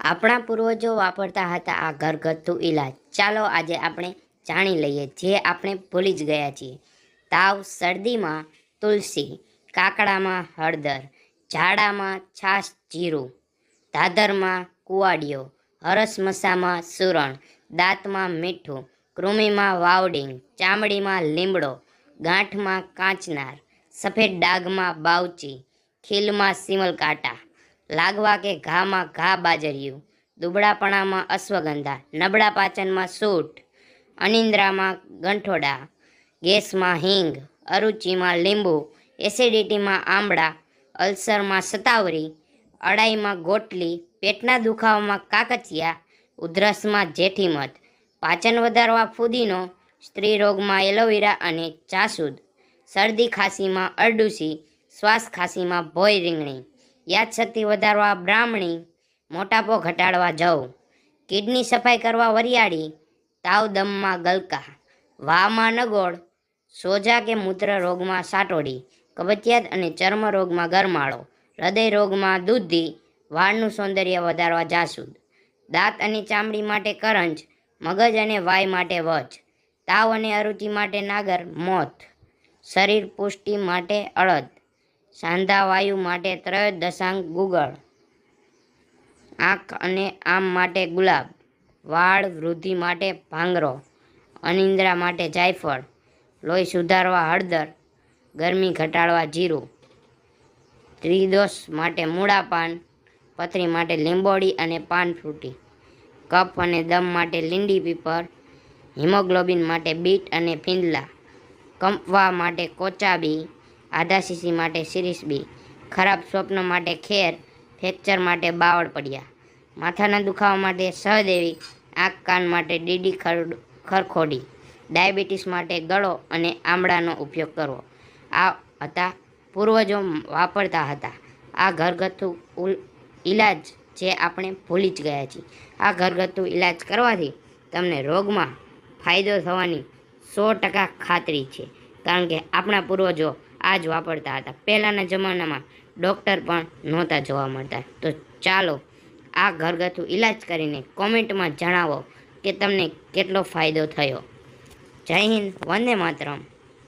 આપણા પૂર્વજો વાપરતા હતા આ ઘરગથ્થુ ઈલાજ. ચાલો આજે આપણે જાણી લઈએ જે આપણે ભૂલી જ ગયા છીએ. તાવ શરદીમાં તુલસી, કાકડામાં હળદર, ઝાડામાં છાશ જીરું, ધાધરમાં કુવાડિયો હરસમસામાં સુરણ, દાંતમાં મીઠું, કૃમિમાં વાવડિંગ, ચામડીમાં લીમડો, ગાંઠમાં કાંચનાર, સફેદ ડાઘમાં બાવચી, ખીલમાં સિમલ કાંટા લાગવા કે ઘામાં ઘા બાજરિયું. દુબળાપણામાં અશ્વગંધા, નબળા પાચનમાં સૂટ, અનિંદ્રામાં ગંઠોડા, ગેસમાં હિંગ, અરુચિમાં લીંબુ, એસિડિટીમાં આમળા, અલ્સરમાં સતાવરી, અડાઈમાં ગોટલી, પેટના દુખાવામાં કાકચિયા, ઉધરસમાં જેઠીમધ પાચન વધારવા ફુદીનો સ્ત્રી રોગમાં એલોવેરા અને જાસૂદ શરદી ખાંસીમાં અરડુસી, શ્વાસ ખાંસીમાં ભોય રીંગણી. યાદશક્તિ વધારવા બ્રાહ્મણી મોટાપો ઘટાડવા જવ. કિડની સફાઈ કરવા વરિયાળી, તાવ દમમાં ગલકા વામાં નગોળ, સોજા કે મૂત્ર રોગમાં સાટોડી, કબજિયાત અને ચર્મ રોગમાં ગરમાળો, હૃદય રોગમાં દૂધી, વાળનું સૌંદર્ય વધારવા જાસૂદ, દાંત અને ચામડી માટે કરંજ, મગજ અને વાય માટે વચ તાવ અને અરુચિ માટે નાગર મોથ શરીર પુષ્ટિ માટે અડદ સાંધા વાયુ માટે દશાંક ગુગળ. આંખ અને આમ માટે ગુલાબ. વાળ વૃદ્ધિ માટે ભાંગરો. અનિંદ્રા માટે જાયફળ. લોહી સુધારવા હળદર. ગરમી ઘટાડવા જીરું. ત્રિદોષ માટે મૂળા પાન પથરી માટે લીંબોડી અને પાન ફ્રૂટી. કફ અને દમ માટે લીંડી પીપર. હિમોગ્લોબિન માટે બીટ અને ફીંદલા. કંપવા માટે કોચાબી. આધા સીસી માટે સિરીસબી ખરાબ સ્વપ્ન માટે ખેર, ફ્રેક્ચર માટે બાવળ પડ્યા. માથાના દુખાવા માટે સહદેવી, આંખ કાન માટે ડીડી ખરખોડી. ડાયાબિટીસ માટે ગળો અને આમળાનો ઉપયોગ કરવો. આ હતા પૂર્વજો વાપરતા હતા. આ ઘરગથ્થુ ઈલાજ જે આપણે ભૂલી જ ગયા છીએ. આ ઘરગથ્થુ ઈલાજ કરવાથી તમને રોગમાં ફાયદો થવાની સો ટકા ખાતરી છે. કારણ કે આપણા પૂર્વજો આ જ વાપરતા હતા. પહેલાંના જમાનામાં ડૉક્ટર પણ નહોતા જોવા મળતા. તો ચાલો આ ઘરગથ્થુ ઈલાજ કરીને કોમેન્ટમાં જણાવો કે તમને કેટલો ફાયદો થયો. જય હિન્દ, વંદે માતરમ.